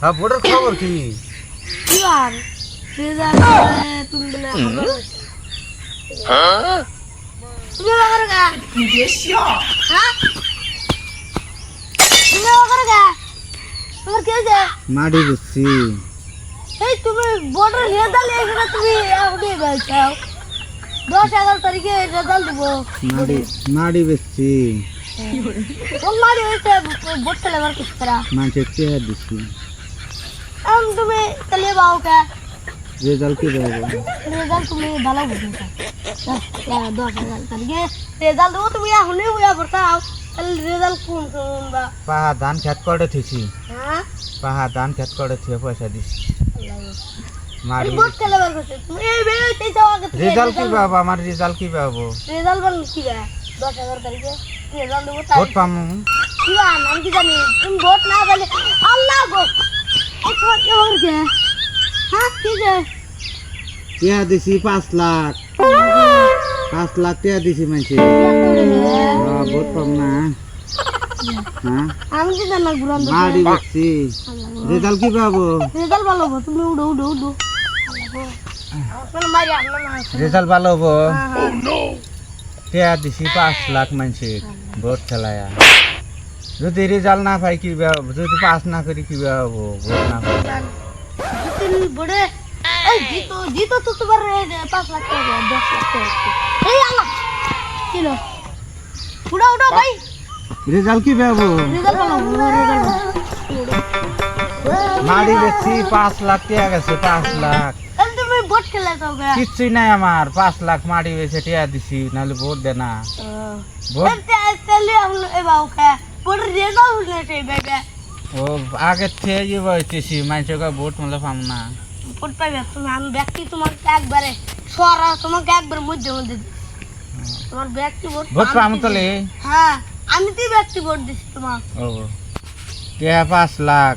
হ্যাঁ ভোটের খবর কি? কি আর তুমি বলে তুমি বাবার গা হ্যাঁ তুমি বাবার গা তোমার কি হয়েছে মাটি বুঝছি এই তুমি বোর্ডের রেজাল্ট এখানে তুমি উঠে বলছাও দশ এগারো তারিখে রেজাল্ট দেবো। মাটি মাটি বেচছি কোন হয়েছে? ভোট খেলে এবার কিছু করা মানুষের চেয়ার দিচ্ছি চালিয়ে পাও কে রেজাল্ট কি দেবো রেজাল্ট তুমি ভালো বুঝেছ দশ এগারো তারিখে রেজাল্ট দেবো তুমি এখনই হইয়া পড়তাও তাহলে রেজাল্ট কোন কোন বা পাহা ধান খেত করে থিছি হ্যাঁ পাহা ধান খেত করে থিয়ে পয়সা দিছি মারি ভোট খেলে এবার করছে তুমি এই বেরোতে যাও আগে থেকে রেজাল্ট কি পাবো আমার রেজাল্ট কি পাবো রেজাল্ট বল কি বে দশ এগারো তারিখে রেজাল্ট দেবো তাই ভোট পামু কি বা আমি কি জানি তুমি ভোট না পেলে আল্লাহ গো এই তোমার কি খবর কে হ্যাঁ কি যে টিয়া দিছি পাঁচ লাখ। পাঁচ লাখ টিয়া দিছি মানুষে ভোট পাম না। মারি বেচছি রেজাল্ট কি পাবো? রেজাল্ট ভালো হব তুমি আপনার মারি আপনার না ভালো হব? টিয়া দিছি পাঁচ লাখ মানুষের ভোট খেলায়া। যদি রেজাল্ট না পাই কি যদি পাস না করি কি হব? ভোট না পাই এই জিতো জিতো তো তোমার পাঁচ লাখ টাকা দশ লাখ টাকা এই আল্লাহ! কিলো উঠো উঠো ভাই। রেজাল্ট কি পাবো মারি বেচছি পাঁচ লাখ টিয়া গেছে পাঁচ লাখ। কিচ্ছুই নাই আমার পাঁচ লাখ মারি বেছে টিয়া দিছি নাহলে ভোট দে না। ও। আগে থেকে ইয়ে মানুষকে ভোট মূল্য পাম না। ভোট পাইবে তুমি আমি ব্যক্তি তোমাকে একবারে সরা তোমাকে একবার মধ্যে মধ্যে। তোমার ব্যক্তি ভোট ভোট আমি পাম হ্যাঁ আমি তুই ব্যক্তি ভোট দিছি তোমার? ও কে পাঁচ লাখ?